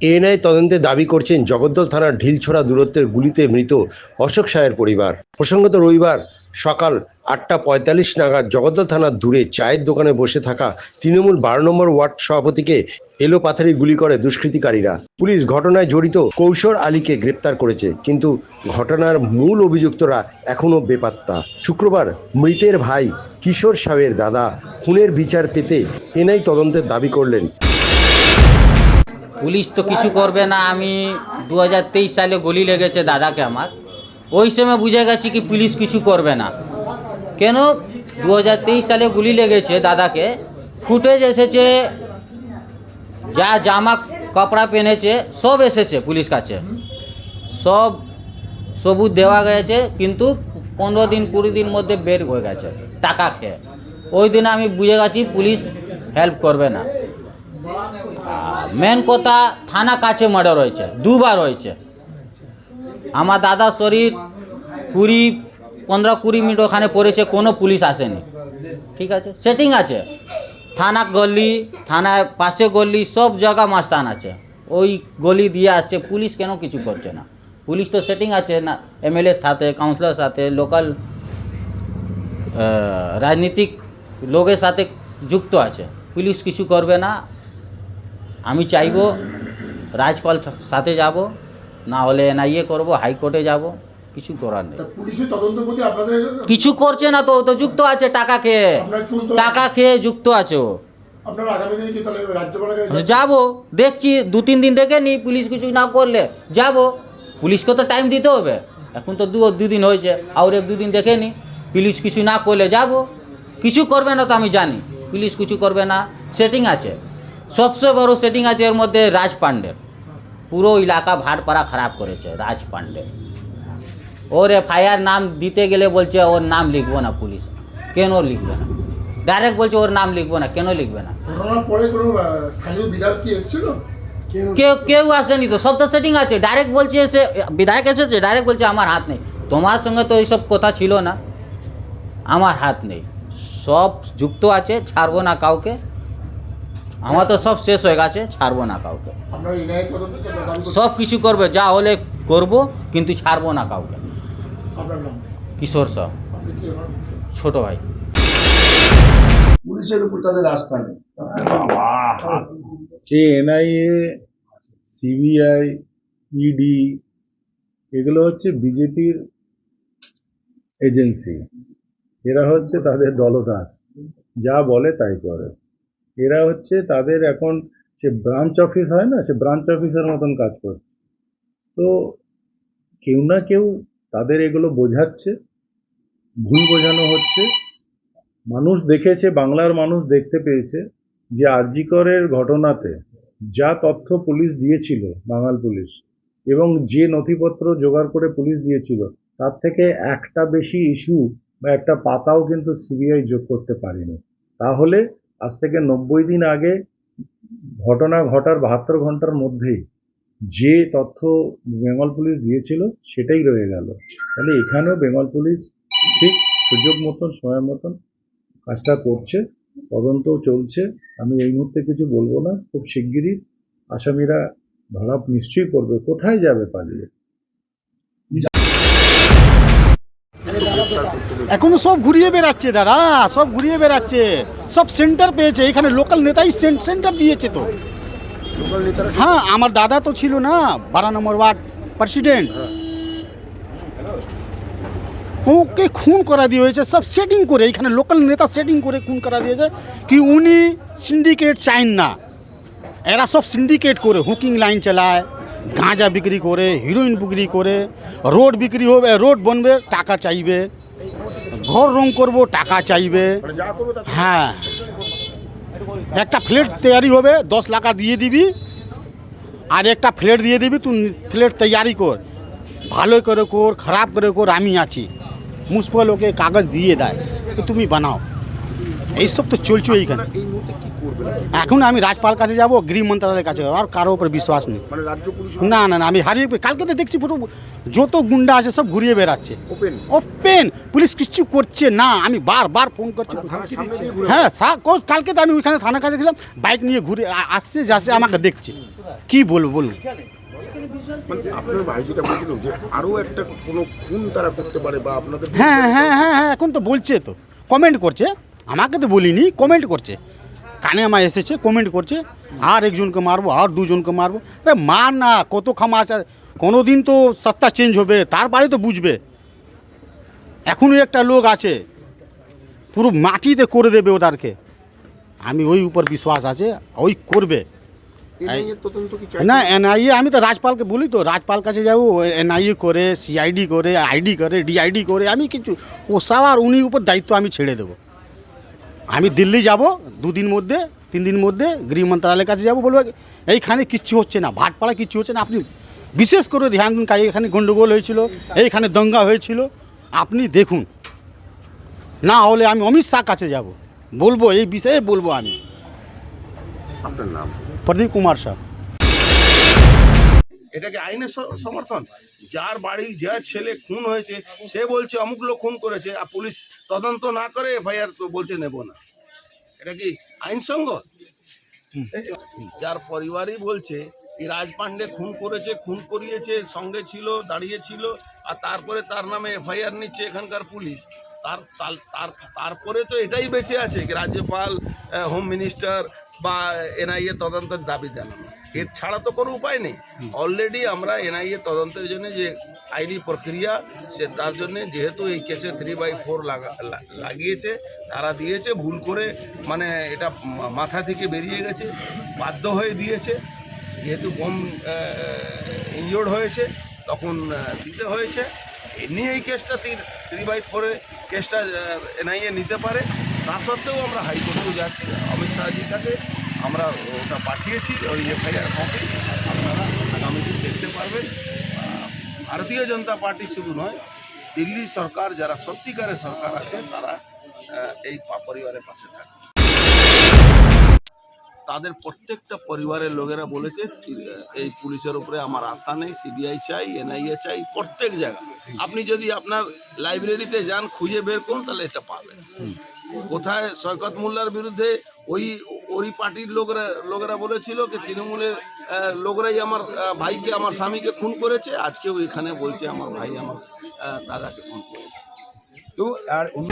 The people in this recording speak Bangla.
এএনআই তদন্তে দাবি করছেন জগদ্দল থানার ঢিলছোড়া দূরত্বের গুলিতে মৃত অশোক সায়ের পরিবার। প্রসঙ্গত রবিবার সকাল আটটা পঁয়তাল্লিশ নাগাদ জগদ্দল থানার দূরে চায়ের দোকানে বসে থাকা তৃণমূল বারো নম্বর ওয়ার্ড সভাপতিকে এলো পাথারি গুলি করে দুষ্কৃতিকারীরা। পুলিশ ঘটনায় জড়িত কৌশর আলীকে গ্রেপ্তার করেছে, কিন্তু ঘটনার মূল অভিযুক্তরা এখনও বেপাত্তা। শুক্রবার মৃতের ভাই কিশোর সাহের দাদা, খুনের বিচার পেতে এনআই তদন্তের দাবি করলেন। পুলিশ তো কিছু করবে না, আমি দু হাজার তেইশ সালে গলি লেগেছে দাদাকে আমার। ওই সময় বুঝে গেছি কি পুলিশ কিছু করবে না। কেন? দু হাজার তেইশ সালে গুলি লেগেছে দাদাকে। ফুটেজ এসেছে, যা জামা কাপড়া পেনেছে, সব এসেছে পুলিশ কাছে। সব সবুজ দেওয়া গেছে, কিন্তু পনেরো দিন, কুড়ি দিন মধ্যে বের হয়ে গেছে, টাকা খেয়ে। ওই দিন আমি বুঝে গেছি পুলিশ হেল্প করবে না। মেন কথা থানা কাছে মার্ডার হয়েছে, দুবার হয়েছে। আমার দাদার শরীর কুড়ি, পনেরো কুড়ি মিনিট ওখানে পড়েছে, কোনো পুলিশ আসেনি। ঠিক আছে? সেটিং আছে। থানা গলি থানার পাশে গলি, সব জায়গা মাস্তান আছে। ওই গলি দিয়ে আসছে, পুলিশ কেন কিছু করছে না? পুলিশ তো সেটিং আছে না এমএলএর সাথে কাউন্সিলর সাথে লোকাল রাজনীতিক লোকের সাথে যুক্ত আছে। পুলিশ কিছু করবে না আমি চাইব রাজপাল সাথে যাব না হলে এনআইএ করব হাইকোর্টে যাব কিছু করার নেই। কিছু করছে না তো তো যুক্ত আছে টাকা খেয়ে। টাকা খেয়ে যুক্ত আছে। ও কাছে যাব দেখছি দু তিন দিন দেখে নি পুলিশ কিছু না করলে যাব। পুলিশকে তো টাইম দিতে হবে। এখন তো দু দুদিন হয়েছে আর এক দুদিন দেখে নি। পুলিশ কিছু না করলে যাব। কিছু করবে না তো আমি জানি। পুলিশ কিছু করবে না সেটিং আছে। সবচেয়ে বড় সেটিং আছে এর মধ্যে রাজ পান্ডের পুরো এলাকা ভাটপাড়া খারাপ করেছে রাজ পান্ডে ওর এফআইআর নাম দিতে গেলে বলছে ওর নাম লিখব না পুলিশ কেন লিখবে না ডাইরেক্ট বলছে ওর নাম লিখব না কেন লিখবে না কেউ কেউ আসেনি তো সব তো সেটিং আছে ডাইরেক্ট বলছে এসে বিধায়ক এসেছে ডাইরেক্ট বলছে আমার হাত নেই তোমার সঙ্গে তো এইসব কথা ছিল না আমার হাত নেই সব যুক্ত আছে ছাড়বো না কাউকে আমার তো সব শেষ হয়ে গেছে ছাড়বো না কাউকে। সব কিছু করবে যা হলে করব কিন্তু ছাড়বো না কাউকে। কিশোর সব ছোট ভাই। পুলিশের উপর তাদের আস্থা নেই। যে এনআইএ সিবিআই ইডি এগুলো হচ্ছে বিজেপির এজেন্সি। এরা হচ্ছে তাদের দলদাস। যা বলে তাই করে। এরা হচ্ছে তাদের এখন সে ব্রাঞ্চ অফিস হয় না, সে ব্রাঞ্চ অফিসের মতন কাজ করছে। তো কেউ না কেউ তাদের এগুলো বোঝাচ্ছে, ভুল বোঝানো হচ্ছে। মানুষ দেখেছে, বাংলার মানুষ দেখতে পেয়েছে যে আরজিকরের ঘটনাতে যা তথ্য পুলিশ দিয়েছিল, বাঙাল পুলিশ, এবং যে নথিপত্র জোগাড় করে পুলিশ দিয়েছিল, তার থেকে একটা বেশি ইস্যু বা একটা পাতাও কিন্তু সিবিআই যোগ করতে পারেনি। তাহলে আজ থেকে নব্বই দিন আগে ঘটনা ঘটার বাহাত্তর ঘণ্টার মধ্যেই যে তথ্য বেঙ্গল পুলিশ দিয়েছিল সেটাই রয়ে গেল। তাহলে এখানেও বেঙ্গল পুলিশ ঠিক সুযোগ মতন, সময় মতন কাজটা করছে, তদন্তও চলছে। আমি এই মুহূর্তে কিছু বলব না। খুব শিগগিরই আসামিরা ধরা নিশ্চয়ই করবে কোথায় যাবে পালিয়ে? এখনও সব ঘুরিয়ে বেড়াচ্ছে দাদা সব ঘুরিয়ে বেড়াচ্ছে। সব সেন্টার পেয়েছে এখানে লোকাল নেতাই সেন- সেন্টার দিয়েছে তো। হ্যাঁ আমার দাদা তো ছিল না বারো নম্বর ওয়ার্ড প্রেসিডেন্ট ওকে খুন করা দিয়ে হয়েছে সব সেটিং করে এখানে লোকাল নেতা সেটিং করে খুন করা দিয়েছে কি উনি সিন্ডিকেট চাইন না। এরা সব সিন্ডিকেট করে হুকিং লাইন চালায়। গাঁজা বিক্রি করে, হিরোইন বিক্রি করে, রোড বিক্রি হবে, রোড বনবে, টাকা চাইবে। ঘর রং করব, টাকা চাইবে। হ্যাঁ। একটা ফ্ল্যাট তৈরি হবে, দশ লাখ দিয়ে দিবি। আর একটা ফ্ল্যাট দিয়ে দিবি, তুই ফ্ল্যাট তৈরি কর। ভালো করে কর, খারাপ করে কর, আমি আছি। মুসফল ওকে কাগজ দিয়ে দেয় তুমি বানাও। এইসব তো চলছে এইখানে। এখন আমি রাজপাল কাছে যাব গৃহ মন্ত্রণালয়ের কাছে যাব আর কারও উপর বিশ্বাস নেই। মানে না না না আমি হারিয়ে কালকে তো দেখছি পুরো যত গুন্ডা আছে সব ঘুরিয়ে বেড়াচ্ছে। ওপেন পুলিশ কিচ্ছু করছে না আমি বারবার ফোন করছি। হ্যাঁ থা- কালকে তো আমি ওইখানে থানার কাছে গেলাম বাইক নিয়ে ঘুরে আসছে যাচ্ছে আমাকে দেখছে। কি বলব বলুন। মানে আপনার ভাই যেটা বলছিলেন যে আরও একটা কোনো খুন তারা করতে পারে বা আপনাদের হ্যাঁ হ্যাঁ হ্যাঁ হ্যাঁ এখন তো বলছে তো। কমেন্ট করছে আমাকে তো বলিনি কমেন্ট করছে। কানে আমার এসেছে কমেন্ট করছে আর একজনকে মারবো আর দুজনকে মারবো। আরে মার না কত খামা আছে কোনো দিন তো সত্তা চেঞ্জ হবে তার বাড়ি তো বুঝবে। এখনও একটা লোক আছে পুরো মাটিতে করে দেবে ওদেরকে। আমি ওই উপর বিশ্বাস আছে ওই করবে। না এনআইএ আমি তো রাজপালকে বলি তো রাজপাল কাছে যাব এনআইএ করে সিআইডি করে আইডি করে ডিআইডি করে আমি কিছু ও সব আর উনি উপর দায়িত্ব আমি ছেড়ে দেবো। আমি দিল্লি যাব দুদিন মধ্যে তিন দিন মধ্যে গৃহ মন্ত্রণালয়ের কাছে যাব বলব এইখানে কিচ্ছু হচ্ছে না ভাটপাড়া কিচ্ছু হচ্ছে না। আপনি বিশেষ করে ধ্যান দিন কাজে এখানে গণ্ডগোল হয়েছিল এইখানে দঙ্গা হয়েছিল। আপনি দেখুন না হলে আমি অমিত শাহ কাছে যাব। বলব এই বিষয়ে বলব আমি। আপনার নাম? প্রদীপ কুমার শাহ। এটা কি আইনের সমর্থন। যার বাড়ি, যার ছেলে খুন হয়েছে, সে বলছে অমুক লোক খুন করেছে, আর পুলিশ তদন্ত না করে এফআইআর তো বলছে নেব না। এটা কি আইনসঙ্গত যার পরিবারই বলছে কি রাজ পাণ্ডে খুন করেছে, খুন করিয়েছে, সঙ্গে ছিল দাঁড়িয়েছিল আর তারপরে তার নামে এফআইআর নিচ্ছে এখানকার পুলিশ। তার, তার- তার, তারপরে তো এটাই বেঁচে আছে রাজ্যপাল হোম মিনিস্টার বা এনআইএ তদন্তের দাবি জানানো। এর ছাড়া তো কোনো উপায় নেই। অলরেডি আমরা এনআইএ তদন্তের জন্য যে আইনি প্রক্রিয়া সে তার জন্য যেহেতু এই কেসে থ্রি বাই ফোর লাগিয়েছে তারা দিয়েছে ভুল করে মানে এটা মাথা থেকে বেরিয়ে গেছে বাধ্য হয়ে দিয়েছে। যেহেতু বোম ইনজোর্ড হয়েছে তখন দিতে হয়েছে। এমনি এই কেসটা থ্রি বাই ফোরে কেসটা এনআইএ নিতে পারে। তা সত্ত্বেও আমরা হাইকোর্টেও যাচ্ছি অমিত শাহজির কাছে। আমরা ওটা পাঠিয়েছি ওই এফআইআর কপি আপনারা আগামী দিন দেখতে পারবেন। ভারতীয় জনতা পার্টি শুধু নয় দিল্লি সরকার যারা সত্যিকারের সরকার আছে তারা এই পরিবারের পাশে থাকে তাদের প্রত্যেকটা পরিবারের লোকেরা বলেছে এই পুলিশের উপরে আমার আস্থা নেই সিবিআই চাই এনআইএ চাই প্রত্যেক জায়গায় আপনি যদি আপনার লাইব্রেরিতে যান খুঁজে বের করুন তাহলে এটা পাবেন। কোথায় সৈকত মোল্লার বিরুদ্ধে ওই ওই পার্টির লোকরা, লোকেরা বলেছিল যে তৃণমূলের লোকরাই আমার ভাইকে, আমার স্বামীকে খুন করেছে। আজকেও এখানে বলছে আমার ভাই আমার দাদাকে খুন করেছে। তো, আর অন্য